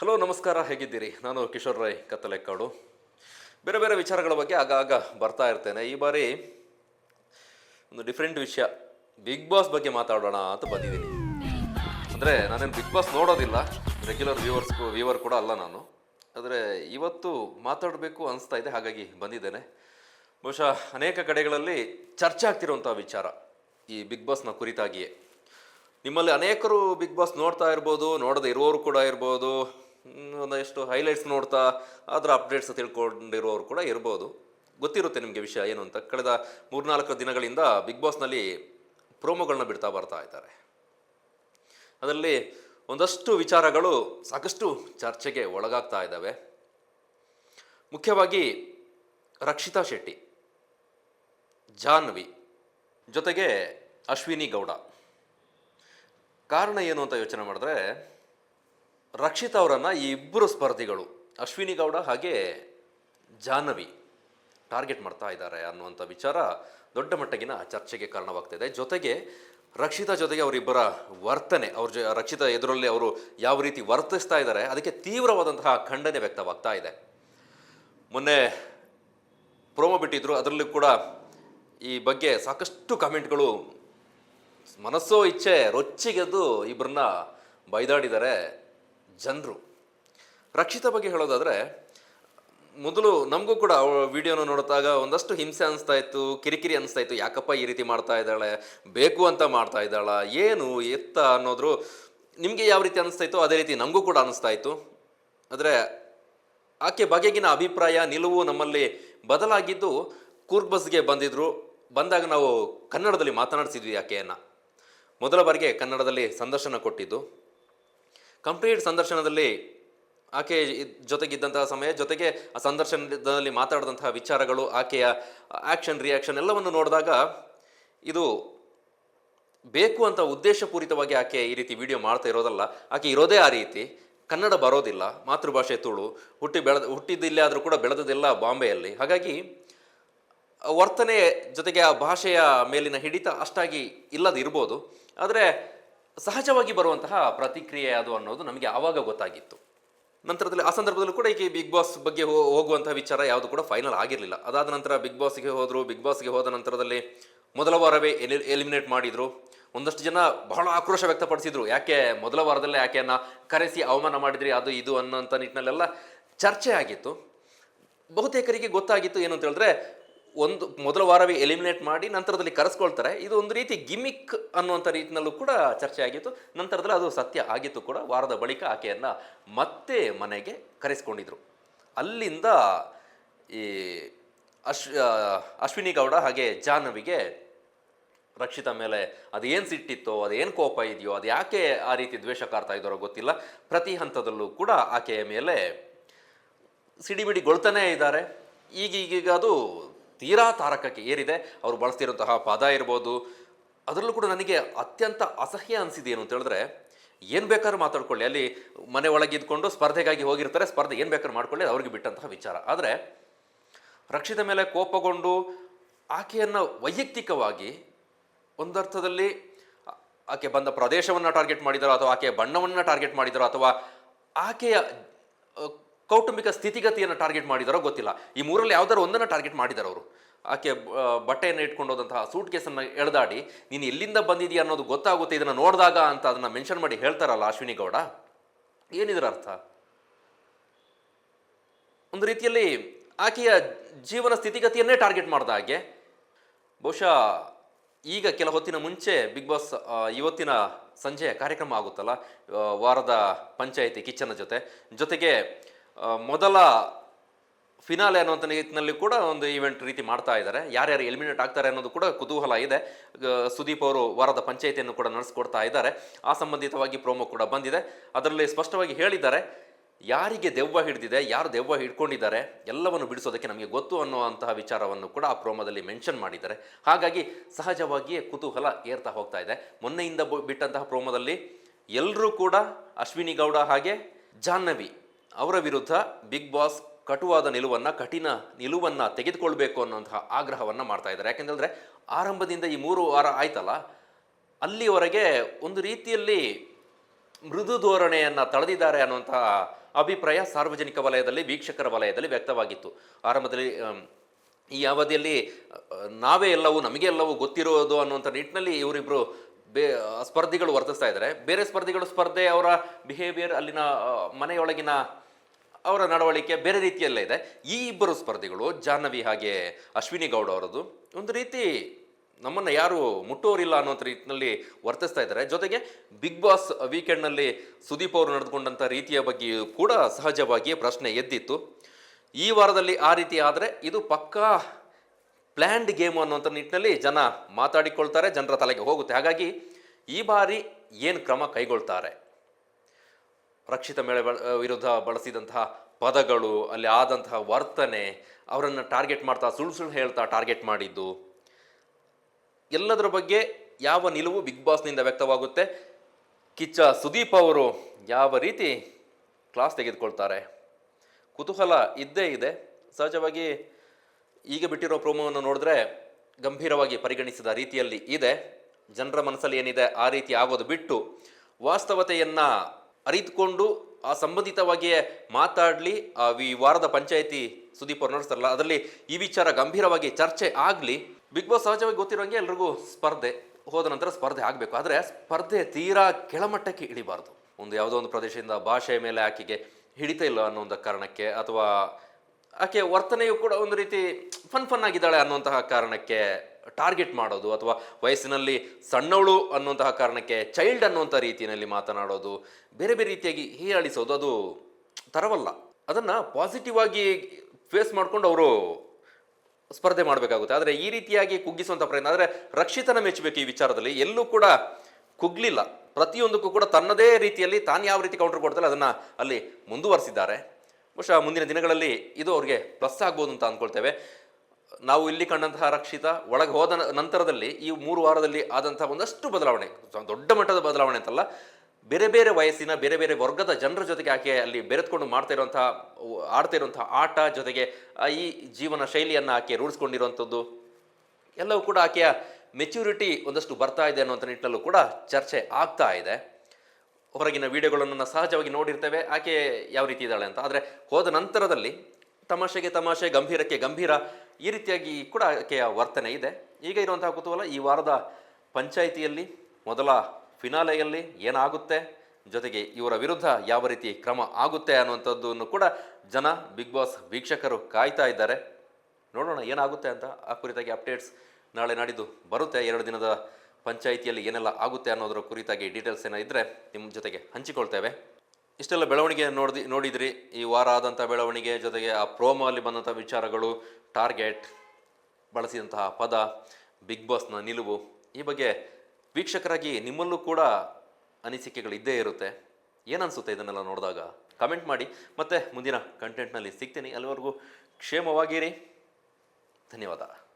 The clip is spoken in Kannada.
ಹಲೋ, ನಮಸ್ಕಾರ. ಹೇಗಿದ್ದೀರಿ? ನಾನು ಕಿಶೋರ್ ರೈ, ಕತ್ತಲೆಕ್ಕಾಡು. ಬೇರೆ ಬೇರೆ ವಿಚಾರಗಳ ಬಗ್ಗೆ ಆಗಾಗ ಬರ್ತಾ ಇರ್ತೇನೆ. ಈ ಬಾರಿ ಒಂದು ಡಿಫ್ರೆಂಟ್ ವಿಷಯ. ಬಿಗ್ ಬಾಸ್ ಬಗ್ಗೆ ಮಾತಾಡೋಣ ಅಂತ ಬಂದಿದ್ದೀನಿ. ಅಂದರೆ ನಾನೇನು ಬಿಗ್ ಬಾಸ್ ನೋಡೋದಿಲ್ಲ. ರೆಗ್ಯುಲರ್ ವ್ಯೂವರ್ಸ್ ವ್ಯೂವರ್ ಕೂಡ ಅಲ್ಲ ನಾನು. ಆದರೆ ಇವತ್ತು ಮಾತಾಡಬೇಕು ಅನಿಸ್ತಾ ಇದೆ, ಹಾಗಾಗಿ ಬಂದಿದ್ದೇನೆ. ಬಹುಶಃ ಅನೇಕ ಕಡೆಗಳಲ್ಲಿ ಚರ್ಚೆ ಆಗ್ತಿರುವಂಥ ವಿಚಾರ ಈ ಬಿಗ್ ಬಾಸ್ನ ಕುರಿತಾಗಿಯೇ. ನಿಮ್ಮಲ್ಲಿ ಅನೇಕರು ಬಿಗ್ ಬಾಸ್ ನೋಡ್ತಾ ಇರ್ಬೋದು, ನೋಡದೆ ಇರೋರು ಕೂಡ ಇರ್ಬೋದು. ಒಂದಷ್ಟು ಹೈಲೈಟ್ಸ್ ನೋಡ್ತಾ, ಅದರ ಅಪ್ಡೇಟ್ಸ್ ತಿಳ್ಕೊಂಡಿರೋರು ಕೂಡ ಇರ್ಬೋದು. ಗೊತ್ತಿರುತ್ತೆ ನಿಮಗೆ ವಿಷಯ ಏನು ಅಂತ. ಕಳೆದ ಮೂರ್ನಾಲ್ಕು ದಿನಗಳಿಂದ ಬಿಗ್ ಬಾಸ್ನಲ್ಲಿ ಪ್ರೋಮೋಗಳನ್ನ ಬಿಡ್ತಾ ಬರ್ತಾ ಇದ್ದಾರೆ. ಅದರಲ್ಲಿ ಒಂದಷ್ಟು ವಿಚಾರಗಳು ಸಾಕಷ್ಟು ಚರ್ಚೆಗೆ ಒಳಗಾಗ್ತಾ ಇದ್ದಾವೆ. ಮುಖ್ಯವಾಗಿ ರಕ್ಷಿತಾ ಶೆಟ್ಟಿ, ಜಾನ್ವಿ, ಜೊತೆಗೆ ಅಶ್ವಿನಿ ಗೌಡ. ಕಾರಣ ಏನು ಅಂತ ಯೋಚನೆ ಮಾಡಿದ್ರೆ ರಕ್ಷಿತ್ ಅವರನ್ನು ಈ ಇಬ್ಬರು ಸ್ಪರ್ಧಿಗಳು, ಅಶ್ವಿನಿ ಗೌಡ ಹಾಗೆ ಜಾಹ್ನವಿ ಟಾರ್ಗೆಟ್ ಮಾಡ್ತಾ ಇದ್ದಾರೆ ಅನ್ನುವಂಥ ವಿಚಾರ ದೊಡ್ಡ ಮಟ್ಟಗಿನ ಚರ್ಚೆಗೆ ಕಾರಣವಾಗ್ತಿದೆ. ಜೊತೆಗೆ ರಕ್ಷಿತಾ ಜೊತೆಗೆ ಅವರಿಬ್ಬರ ವರ್ತನೆ, ಅವ್ರ ಜೊ, ರಕ್ಷಿತ ಎದುರಲ್ಲಿ ಅವರು ಯಾವ ರೀತಿ ವರ್ತಿಸ್ತಾ ಇದ್ದಾರೆ, ಅದಕ್ಕೆ ತೀವ್ರವಾದಂತಹ ಖಂಡನೆ ವ್ಯಕ್ತವಾಗ್ತಾ ಇದೆ. ಮೊನ್ನೆ ಪ್ರೋಮೋ ಬಿಟ್ಟಿದ್ರು, ಅದರಲ್ಲೂ ಕೂಡ ಈ ಬಗ್ಗೆ ಸಾಕಷ್ಟು ಕಾಮೆಂಟ್ಗಳು ಮನಸ್ಸೋ ಇಚ್ಛೆ ರೊಚ್ಚಿಗೆದ್ದು ಇಬ್ಬರನ್ನ ಬೈದಾಡಿದ್ದಾರೆ. ಜನರು. ರಕ್ಷಿತ ಬಗ್ಗೆ ಹೇಳೋದಾದರೆ, ಮೊದಲು ನಮಗೂ ಕೂಡ ವಿಡಿಯೋನ ನೋಡಿದಾಗ ಒಂದಷ್ಟು ಹಿಂಸೆ ಅನಿಸ್ತಾ ಇತ್ತು, ಕಿರಿಕಿರಿ ಅನಿಸ್ತಾ ಇತ್ತು, ಯಾಕಪ್ಪ ಈ ರೀತಿ ಮಾಡ್ತಾ ಇದ್ದಾಳೆ, ಬೇಕು ಅಂತ ಮಾಡ್ತಾ ಇದ್ದಾಳ, ಏನು ಎತ್ತ ಅನ್ನೋದ್ರು ನಿಮಗೆ ಯಾವ ರೀತಿ ಅನಿಸ್ತಾ ಇತ್ತು ಅದೇ ರೀತಿ ನಮಗೂ ಕೂಡ ಅನಿಸ್ತಾ ಇತ್ತು. ಆದರೆ ಆಕೆ ಬಗೆಗಿನ ಅಭಿಪ್ರಾಯ, ನಿಲುವು ನಮ್ಮಲ್ಲಿ ಬದಲಾಗಿದ್ದು ಕೂರ್ಗ್ ಬಸ್ಗೆ ಬಂದಿದ್ರು. ಬಂದಾಗ ನಾವು ಕನ್ನಡದಲ್ಲಿ ಮಾತನಾಡಿಸಿದ್ವಿ ಆಕೆಯನ್ನು. ಮೊದಲ ಬಾರಿಗೆ ಕನ್ನಡದಲ್ಲಿ ಸಂದರ್ಶನ ಕೊಟ್ಟಿದ್ದು. ಕಂಪ್ಲೀಟ್ ಸಂದರ್ಶನದಲ್ಲಿ ಆಕೆ ಜೊತೆಗಿದ್ದಂತಹ ಸಮಯ, ಜೊತೆಗೆ ಆ ಸಂದರ್ಶನದಲ್ಲಿ ಮಾತಾಡಿದಂತಹ ವಿಚಾರಗಳು, ಆಕೆಯ ಆ್ಯಕ್ಷನ್ ರಿಯಾಕ್ಷನ್ ಎಲ್ಲವನ್ನು ನೋಡಿದಾಗ ಇದು ಬೇಕು ಅಂತ ಉದ್ದೇಶಪೂರಿತವಾಗಿ ಆಕೆ ಈ ರೀತಿ ವಿಡಿಯೋ ಮಾಡ್ತಾ ಇರೋದಲ್ಲ. ಆಕೆ ಇರೋದೇ ಆ ರೀತಿ. ಕನ್ನಡ ಬರೋದಿಲ್ಲ, ಮಾತೃಭಾಷೆ ತುಳು. ಹುಟ್ಟಿ ಬೆಳೆದ, ಹುಟ್ಟಿದ್ದಿಲ್ಲೇ ಆದರೂ ಕೂಡ ಬೆಳೆದದಿಲ್ಲ ಬಾಂಬೆಯಲ್ಲಿ. ಹಾಗಾಗಿ ವರ್ತನೆ ಜೊತೆಗೆ ಆ ಭಾಷೆಯ ಮೇಲಿನ ಹಿಡಿತ ಅಷ್ಟಾಗಿ ಇಲ್ಲದಿರ್ಬೋದು. ಆದರೆ ಸಹಜವಾಗಿ ಬರುವಂತಹ ಪ್ರತಿಕ್ರಿಯೆ ಅದು ಅನ್ನೋದು ನಮಗೆ ಆವಾಗ ಗೊತ್ತಾಗಿತ್ತು. ನಂತರದಲ್ಲಿ ಆ ಸಂದರ್ಭದಲ್ಲೂ ಕೂಡ ಈಗ ಬಿಗ್ ಬಾಸ್ ಬಗ್ಗೆ ಹೋಗುವಂತಹ ವಿಚಾರ ಯಾವುದು ಕೂಡ ಫೈನಲ್ ಆಗಿರಲಿಲ್ಲ. ಅದಾದ ನಂತರ ಬಿಗ್ ಬಾಸ್ಗೆ ಹೋದರು ಬಿಗ್ ಬಾಸ್ಗೆ ಹೋದ ನಂತರದಲ್ಲಿ ಮೊದಲ ವಾರವೇ ಎಲಿ ಎಲಿಮಿನೇಟ್ ಮಾಡಿದರು. ಒಂದಷ್ಟು ಜನ ಬಹಳ ಆಕ್ರೋಶ ವ್ಯಕ್ತಪಡಿಸಿದ್ರು. ಯಾಕೆ ಮೊದಲ ವಾರದಲ್ಲೇ ಆಕೆಯನ್ನು ಕರೆಸಿ ಅವಮಾನ ಮಾಡಿದ್ರಿ, ಅದು ಇದು ಅನ್ನೋಂಥ ನಿಟ್ಟಿನಲ್ಲೆಲ್ಲ ಚರ್ಚೆ ಆಗಿತ್ತು. ಬಹುತೇಕರಿಗೆ ಗೊತ್ತಾಗಿತ್ತು ಏನು ಅಂತ ಹೇಳಿದ್ರೆ ಒಂದು ಮೊದಲ ವಾರವೇ ಎಲಿಮಿನೇಟ್ ಮಾಡಿ ನಂತರದಲ್ಲಿ ಕರೆಸ್ಕೊಳ್ತಾರೆ. ಇದು ಒಂದು ರೀತಿ ಗಿಮಿಕ್ ಅನ್ನುವಂಥ ರೀತಿಯಲ್ಲೂ ಕೂಡ ಚರ್ಚೆ ಆಗಿತ್ತು. ನಂತರದಲ್ಲಿ ಅದು ಸತ್ಯ ಆಗಿತ್ತು ಕೂಡ. ವಾರದ ಬಳಿಕ ಆಕೆಯನ್ನು ಮತ್ತೆ ಮನೆಗೆ ಕರೆಸ್ಕೊಂಡಿದ್ರು. ಅಲ್ಲಿಂದ ಈ ಅಶ್ ಅಶ್ವಿನಿ ಗೌಡ ಹಾಗೆ ಜಾಹ್ನವಿಗೆ ರಕ್ಷಿತ ಮೇಲೆ ಅದೇನು ಸಿಟ್ಟಿತ್ತೋ ಅದೇನು ಕೋಪ ಇದೆಯೋ, ಅದು ಯಾಕೆ ಆ ರೀತಿ ದ್ವೇಷ ಕಾರ್ತಾ ಇದ್ದಾರೋ ಗೊತ್ತಿಲ್ಲ. ಪ್ರತಿ ಹಂತದಲ್ಲೂ ಕೂಡ ಆಕೆಯ ಮೇಲೆ ಸಿಡಿಮಿಡಿಗೊಳ್ತಾನೇ ಇದ್ದಾರೆ. ಈಗೀಗೀಗ ಅದು ತೀರಾ ತಾರಕಕ್ಕೆ ಏರಿದೆ. ಅವರು ಬಳಸ್ತಿರುವಂತಹ ಪದ ಇರ್ಬೋದು. ಅದರಲ್ಲೂ ಕೂಡ ನನಗೆ ಅತ್ಯಂತ ಅಸಹ್ಯ ಅನಿಸಿದೆ ಏನು ಅಂತ ಹೇಳಿದ್ರೆ, ಏನು ಬೇಕಾದ್ರೂ ಮಾತಾಡ್ಕೊಳ್ಳಿ. ಅಲ್ಲಿ ಮನೆ ಒಳಗೆ ಇದ್ಕೊಂಡು ಸ್ಪರ್ಧೆಗಾಗಿ ಹೋಗಿರ್ತಾರೆ. ಸ್ಪರ್ಧೆ ಏನು ಬೇಕಾದ್ರೂ ಮಾಡ್ಕೊಳ್ಳಿ. ಅವ್ರಿಗೆ ಬಿಟ್ಟಂತಹ ವಿಚಾರ. ಆದರೆ, ರಕ್ಷಿತ ಮೇಲೆ ಕೋಪಗೊಂಡು ಆಕೆಯನ್ನು ವೈಯಕ್ತಿಕವಾಗಿ ಒಂದರ್ಥದಲ್ಲಿ ಆಕೆ ಬಂದ ಪ್ರದೇಶವನ್ನು ಟಾರ್ಗೆಟ್ ಮಾಡಿದರೋ ಅಥವಾ ಆಕೆಯ ಬಣ್ಣವನ್ನು ಟಾರ್ಗೆಟ್ ಮಾಡಿದರೋ ಅಥವಾ ಆಕೆಯ ಕೌಟುಂಬಿಕ ಸ್ಥಿತಿಗತಿಯನ್ನು ಟಾರ್ಗೆಟ್ ಮಾಡಿದಾರೋ ಗೊತ್ತಿಲ್ಲ. ಈ ಮೂರಲ್ಲಿ ಯಾವ್ದಾರು ಒಂದನ್ನು ಟಾರ್ಗೆಟ್ ಮಾಡಿದಾರೆ ಅವರು. ಆಕೆ ಬಟ್ಟೆಯನ್ನು ಇಟ್ಕೊಂಡೋದಂತಹ ಸೂಟ್ ಕೇಸನ್ನು ಎಳೆದಾಡಿ, ನೀನು ಎಲ್ಲಿಂದ ಬಂದಿದೀಯ ಅನ್ನೋದು ಗೊತ್ತಾಗುತ್ತೆ, ಇದನ್ನು ನೋಡಿದಾಗ ಅಂತ ಅದನ್ನು ಮೆನ್ಷನ್ ಮಾಡಿ ಹೇಳ್ತಾರಲ್ಲ ಅಶ್ವಿನಿ ಗೌಡ? ಏನಿದ್ರ ಅರ್ಥ? ಒಂದು ರೀತಿಯಲ್ಲಿ ಆಕೆಯ ಜೀವನ ಸ್ಥಿತಿಗತಿಯನ್ನೇ ಟಾರ್ಗೆಟ್ ಮಾಡ್ದ ಹಾಗೆ. ಬಹುಶಃ ಈಗ ಕೆಲ ಹೊತ್ತಿನ ಮುಂಚೆ ಬಿಗ್ ಬಾಸ್ ಇವತ್ತಿನ ಸಂಜೆ ಕಾರ್ಯಕ್ರಮ ಆಗುತ್ತಲ್ಲ ವಾರದ ಪಂಚಾಯಿತಿ ಕಿಚ್ಚನ ಜೊತೆ. ಜೊತೆಗೆ ಮೊದಲ ಫಿನಾಲೆ ಅನ್ನುವಂಥ ನಿಟ್ಟಿನಲ್ಲಿ ಕೂಡ ಒಂದು ಈವೆಂಟ್ ರೀತಿ ಮಾಡ್ತಾ ಇದ್ದಾರೆ. ಯಾರ್ಯಾರು ಎಲಿಮಿನೇಟ್ ಆಗ್ತಾರೆ ಅನ್ನೋದು ಕೂಡ ಕುತೂಹಲ ಇದೆ. ಸುದೀಪ್ ಅವರು ವಾರದ ಪಂಚಾಯಿತಿಯನ್ನು ಕೂಡ ನಡೆಸ್ಕೊಡ್ತಾ ಇದ್ದಾರೆ. ಆ ಸಂಬಂಧಿತವಾಗಿ ಪ್ರೋಮೋ ಕೂಡ ಬಂದಿದೆ. ಅದರಲ್ಲಿ ಸ್ಪಷ್ಟವಾಗಿ ಹೇಳಿದ್ದಾರೆ, ಯಾರಿಗೆ ದೆವ್ವ ಹಿಡಿದಿದೆ, ಯಾರು ದೆವ್ವ ಹಿಡ್ಕೊಂಡಿದ್ದಾರೆ, ಎಲ್ಲವನ್ನು ಬಿಡಿಸೋದಕ್ಕೆ ನಮಗೆ ಗೊತ್ತು ಅನ್ನುವಂತಹ ವಿಚಾರವನ್ನು ಕೂಡ ಆ ಪ್ರೋಮೋದಲ್ಲಿ ಮೆನ್ಷನ್ ಮಾಡಿದ್ದಾರೆ. ಹಾಗಾಗಿ ಸಹಜವಾಗಿಯೇ ಕುತೂಹಲ ಏರ್ತಾ ಹೋಗ್ತಾ ಇದೆ. ಮೊನ್ನೆಯಿಂದ ಬಿಟ್ಟಂತಹ ಪ್ರೋಮೋದಲ್ಲಿ ಎಲ್ಲರೂ ಕೂಡ ಅಶ್ವಿನಿ ಗೌಡ ಹಾಗೆ ಜಾಹ್ನವಿ ಅವರ ವಿರುದ್ಧ ಬಿಗ್ ಬಾಸ್ ಕಟುವಾದ ನಿಲುವನ್ನು, ಕಠಿಣ ನಿಲುವನ್ನು ತೆಗೆದುಕೊಳ್ಬೇಕು ಅನ್ನೋಂತಹ ಆಗ್ರಹವನ್ನು ಮಾಡ್ತಾ ಇದ್ದಾರೆ. ಯಾಕೆಂತಂದರೆ ಆರಂಭದಿಂದ ಈ ಮೂರು ವಾರ ಆಯ್ತಲ್ಲ, ಅಲ್ಲಿವರೆಗೆ ಒಂದು ರೀತಿಯಲ್ಲಿ ಮೃದು ಧೋರಣೆಯನ್ನು ತಳೆದಿದ್ದಾರೆ ಅನ್ನುವಂತಹ ಅಭಿಪ್ರಾಯ ಸಾರ್ವಜನಿಕ ವಲಯದಲ್ಲಿ, ವೀಕ್ಷಕರ ವಲಯದಲ್ಲಿ ವ್ಯಕ್ತವಾಗಿತ್ತು. ಆರಂಭದಲ್ಲಿ ಈ ಅವಧಿಯಲ್ಲಿ ನಾವೇ ಎಲ್ಲವೂ, ನಮಗೆ ಎಲ್ಲವೂ ಗೊತ್ತಿರೋದು ಅನ್ನುವಂಥ ನಿಟ್ಟಿನಲ್ಲಿ ಇವರಿಬ್ಬರು ಬೇ, ಸ್ಪರ್ಧಿಗಳು ವರ್ತಿಸ್ತಾ ಇದ್ದಾರೆ. ಬೇರೆ ಸ್ಪರ್ಧಿಗಳು ಸ್ಪರ್ಧೆ ಅವರ ಬಿಹೇವಿಯರ್ ಅಲ್ಲಿನ ಮನೆಯೊಳಗಿನ ಅವರ ನಡವಳಿಕೆ ಬೇರೆ ರೀತಿಯಲ್ಲೇ ಇದೆ. ಈ ಇಬ್ಬರು ಸ್ಪರ್ಧಿಗಳು ಜಾಹ್ನವಿ ಹಾಗೆ ಅಶ್ವಿನಿ ಗೌಡ ಅವರದ್ದು ಒಂದು ರೀತಿ ನಮ್ಮನ್ನು ಯಾರು ಮುಟ್ಟೋರಿಲ್ಲ ಅನ್ನೋ ರೀತಿಯಲ್ಲಿ ವರ್ತಿಸ್ತಾ ಇದ್ದಾರೆ. ಜೊತೆಗೆ ಬಿಗ್ ಬಾಸ್ ವೀಕೆಂಡ್ನಲ್ಲಿ ಸುದೀಪ್ ಅವರು ನಡೆದುಕೊಂಡಂಥ ರೀತಿಯ ಬಗ್ಗೆಯೂ ಕೂಡ ಸಹಜವಾಗಿಯೇ ಪ್ರಶ್ನೆ ಎದ್ದಿತ್ತು. ಈ ವಾರದಲ್ಲಿ ಆ ರೀತಿ ಆದರೆ ಇದು ಪಕ್ಕಾ ಪ್ಲ್ಯಾಂಡ್ ಗೇಮ್ ಅನ್ನುವಂಥ ನಿಟ್ಟಿನಲ್ಲಿ ಜನ ಮಾತಾಡಿಕೊಳ್ತಾರೆ, ಜನರ ತಲೆಗೆ ಹೋಗುತ್ತೆ. ಹಾಗಾಗಿ ಈ ಬಾರಿ ಏನು ಕ್ರಮ ಕೈಗೊಳ್ತಾರೆ? ರಕ್ಷಿತ ಮೇಳೆ ವಿರುದ್ಧ ಬಳಸಿದಂತಹ ಪದಗಳು, ಅಲ್ಲಿ ಆದಂತಹ ವರ್ತನೆ, ಅವರನ್ನು ಟಾರ್ಗೆಟ್ ಮಾಡ್ತಾ, ಸುಳ್ಳು ಸುಳ್ಳು ಹೇಳ್ತಾ ಟಾರ್ಗೆಟ್ ಮಾಡಿದ್ದು, ಎಲ್ಲದರ ಬಗ್ಗೆ ಯಾವ ನಿಲುವು ಬಿಗ್ ಬಾಸ್ನಿಂದ ವ್ಯಕ್ತವಾಗುತ್ತೆ? ಕಿಚ್ಚ ಸುದೀಪ್ ಅವರು ಯಾವ ರೀತಿ ಕ್ಲಾಸ್ ತೆಗೆದುಕೊಳ್ತಾರೆ? ಕುತೂಹಲ ಇದ್ದೇ ಇದೆ. ಸಹಜವಾಗಿ ಈಗ ಬಿಟ್ಟಿರೋ ಪ್ರೋಮೋವನ್ನು ನೋಡಿದ್ರೆ ಗಂಭೀರವಾಗಿ ಪರಿಗಣಿಸಿದ ರೀತಿಯಲ್ಲಿ ಇದೆ. ಜನರ ಮನಸ್ಸಲ್ಲಿ ಏನಿದೆ, ಆ ರೀತಿ ಆಗೋದು ಬಿಟ್ಟು ವಾಸ್ತವತೆಯನ್ನು ಅರಿತುಕೊಂಡು, ಆ ಸಂಬಂಧಿತವಾಗಿಯೇ ಮಾತಾಡಲಿ. ಆ ಈ ವಾರದ ಪಂಚಾಯಿತಿ ಸುದೀಪ್ ಅವ್ರು ನಡೆಸ್ತಾರಲ್ಲ, ಅದರಲ್ಲಿ ಈ ವಿಚಾರ ಗಂಭೀರವಾಗಿ ಚರ್ಚೆ ಆಗಲಿ. ಬಿಗ್ ಬಾಸ್ ಸಹಜವಾಗಿ ಗೊತ್ತಿರೋಂಗೆ ಎಲ್ರಿಗೂ ಸ್ಪರ್ಧೆ, ಹೋದ ನಂತರ ಸ್ಪರ್ಧೆ ಆಗಬೇಕು. ಆದರೆ ಸ್ಪರ್ಧೆ ತೀರಾ ಕೆಳಮಟ್ಟಕ್ಕೆ ಇಳಿಬಾರ್ದು. ಒಂದು ಯಾವುದೋ ಒಂದು ಪ್ರದೇಶದಿಂದ ಭಾಷೆಯ ಮೇಲೆ ಆಕೆಗೆ ಹಿಡಿತ ಇಲ್ಲ ಅನ್ನೋ ಒಂದು ಕಾರಣಕ್ಕೆ ಅಥವಾ ಆಕೆ ವರ್ತನೆಯು ಕೂಡ ಒಂದು ರೀತಿ ಫನ್ ಫನ್ ಆಗಿದ್ದಾಳೆ ಅನ್ನುವಂತಹ ಕಾರಣಕ್ಕೆ ಟಾರ್ಗೆಟ್ ಮಾಡೋದು ಅಥವಾ ವಯಸ್ಸಿನಲ್ಲಿ ಸಣ್ಣವಳು ಅನ್ನುವಂತಹ ಕಾರಣಕ್ಕೆ ಚೈಲ್ಡ್ ಅನ್ನುವಂಥ ರೀತಿಯಲ್ಲಿ ಮಾತನಾಡೋದು, ಬೇರೆ ಬೇರೆ ರೀತಿಯಾಗಿ ಹೀಯಾಳಿಸೋದು, ಅದು ತರವಲ್ಲ. ಅದನ್ನು ಪಾಸಿಟಿವ್ ಆಗಿ ಫೇಸ್ ಮಾಡಿಕೊಂಡು ಅವರು ಸ್ಪರ್ಧೆ ಮಾಡಬೇಕಾಗುತ್ತೆ. ಆದರೆ ಈ ರೀತಿಯಾಗಿ ಕುಗ್ಗಿಸುವಂಥ ಪ್ರಯತ್ನ, ಆದರೆ ರಕ್ಷಿತನ ಮೆಚ್ಚಬೇಕು ಈ ವಿಚಾರದಲ್ಲಿ. ಎಲ್ಲೂ ಕೂಡ ಕುಗ್ಲಿಲ್ಲ. ಪ್ರತಿಯೊಂದಕ್ಕೂ ಕೂಡ ತನ್ನದೇ ರೀತಿಯಲ್ಲಿ ತಾನು ಯಾವ ರೀತಿ ಕೌಂಟರ್ ಕೊಡ್ತಾರೆ ಅದನ್ನು ಅಲ್ಲಿ ಮುಂದುವರಿಸಿದ್ದಾರೆ. ಬಹುಶಃ ಮುಂದಿನ ದಿನಗಳಲ್ಲಿ ಇದು ಅವ್ರಿಗೆ ಪ್ಲಸ್ ಆಗ್ಬೋದು ಅಂತ ಅಂದ್ಕೊಳ್ತೇವೆ ನಾವು ಇಲ್ಲಿ ಕಂಡಂತಹ ರಕ್ಷಿತ, ಒಳಗೆ ಹೋದ ನಂತರದಲ್ಲಿ ಈ ಮೂರು ವಾರದಲ್ಲಿ ಆದಂತಹ ಒಂದಷ್ಟು ಬದಲಾವಣೆ ದೊಡ್ಡ ಮಟ್ಟದ ಬದಲಾವಣೆ ಅಂತಲ್ಲ, ಬೇರೆ ಬೇರೆ ವಯಸ್ಸಿನ, ಬೇರೆ ಬೇರೆ ವರ್ಗದ ಜನರ ಜೊತೆಗೆ ಆಕೆ ಅಲ್ಲಿ ಬೆರೆತ್ಕೊಂಡು ಮಾಡ್ತಾ ಇರುವಂತಹ ಆಡ್ತಾ ಇರುವಂತಹ ಆಟ ಜೊತೆಗೆ ಈ ಜೀವನ ಶೈಲಿಯನ್ನು ಆಕೆ ರೂಢಿಸ್ಕೊಂಡಿರುವಂಥದ್ದು ಎಲ್ಲವೂ ಕೂಡ ಆಕೆಯ ಮೆಚ್ಯೂರಿಟಿ ಒಂದಷ್ಟು ಬರ್ತಾ ಇದೆ ಅನ್ನುವಂಥ ನಿಟ್ಟಿನಲ್ಲೂ ಕೂಡ ಚರ್ಚೆ ಆಗ್ತಾ ಇದೆ. ಹೊರಗಿನ ವಿಡಿಯೋಗಳನ್ನು ಸಹಜವಾಗಿ ನೋಡಿರ್ತೇವೆ. ಆಕೆ ಯಾವ ರೀತಿ ಇದ್ದಾಳೆ ಅಂತ. ಆದರೆ ಹೋದ ನಂತರದಲ್ಲಿ ತಮಾಷೆಗೆ ತಮಾಷೆ, ಗಂಭೀರಕ್ಕೆ ಗಂಭೀರ ಈ ರೀತಿಯಾಗಿ ಕೂಡ ಆಕೆಯ ವರ್ತನೆ ಇದೆ. ಈಗ ಇರುವಂತಹ ಕುತೂಹಲ, ಈ ವಾರದ ಪಂಚಾಯಿತಿಯಲ್ಲಿ ಮೊದಲ ಫಿನಾಲೆಯಲ್ಲಿ ಏನಾಗುತ್ತೆ, ಜೊತೆಗೆ ಇವರ ವಿರುದ್ಧ ಯಾವ ರೀತಿ ಕ್ರಮ ಆಗುತ್ತೆ ಅನ್ನುವಂಥದ್ದನ್ನು ಕೂಡ ಜನ, ಬಿಗ್ ಬಾಸ್ ವೀಕ್ಷಕರು ಕಾಯ್ತಾ ಇದ್ದಾರೆ. ನೋಡೋಣ ಏನಾಗುತ್ತೆ ಅಂತ ಆ ಕುರಿತಾಗಿ ಅಪ್ಡೇಟ್ಸ್ ನಾಳೆ ನಾಡಿದ್ದು ಬರುತ್ತೆ. ಎರಡು ದಿನದ ಪಂಚಾಯಿತಿಯಲ್ಲಿ ಏನೆಲ್ಲ ಆಗುತ್ತೆ ಅನ್ನೋದರ ಕುರಿತಾಗಿ ಡೀಟೇಲ್ಸ್ ಏನೋ ನಿಮ್ಮ ಜೊತೆಗೆ ಹಂಚಿಕೊಳ್ತೇವೆ. ಇಷ್ಟೆಲ್ಲ ಬೆಳವಣಿಗೆ ನೋಡಿದಿ, ನೋಡಿದ್ರಿ. ಈ ವಾರ ಆದಂಥ ಬೆಳವಣಿಗೆ ಜೊತೆಗೆ ಆ ಪ್ರೋಮೋ ಅಲ್ಲಿ ಬಂದಂಥ ವಿಚಾರಗಳು ಟಾರ್ಗೆಟ್ ಬಳಸಿದಂತಹ ಪದ ಬಿಗ್ ಬಾಸ್ನ ನಿಲುವು ಈ ಬಗ್ಗೆ ವೀಕ್ಷಕರಾಗಿ ನಿಮ್ಮಲ್ಲೂ ಕೂಡ ಅನಿಸಿಕೆಗಳು ಇದ್ದೇ ಇರುತ್ತೆ. ಏನನ್ಸುತ್ತೆ ಇದನ್ನೆಲ್ಲ ನೋಡಿದಾಗ? ಕಮೆಂಟ್ ಮಾಡಿ. ಮತ್ತೆ ಮುಂದಿನ ಕಂಟೆಂಟ್ನಲ್ಲಿ ಸಿಗ್ತೀನಿ. ಅಲ್ಲಿವರೆಗೂ ಕ್ಷೇಮವಾಗಿರಿ. ಧನ್ಯವಾದ.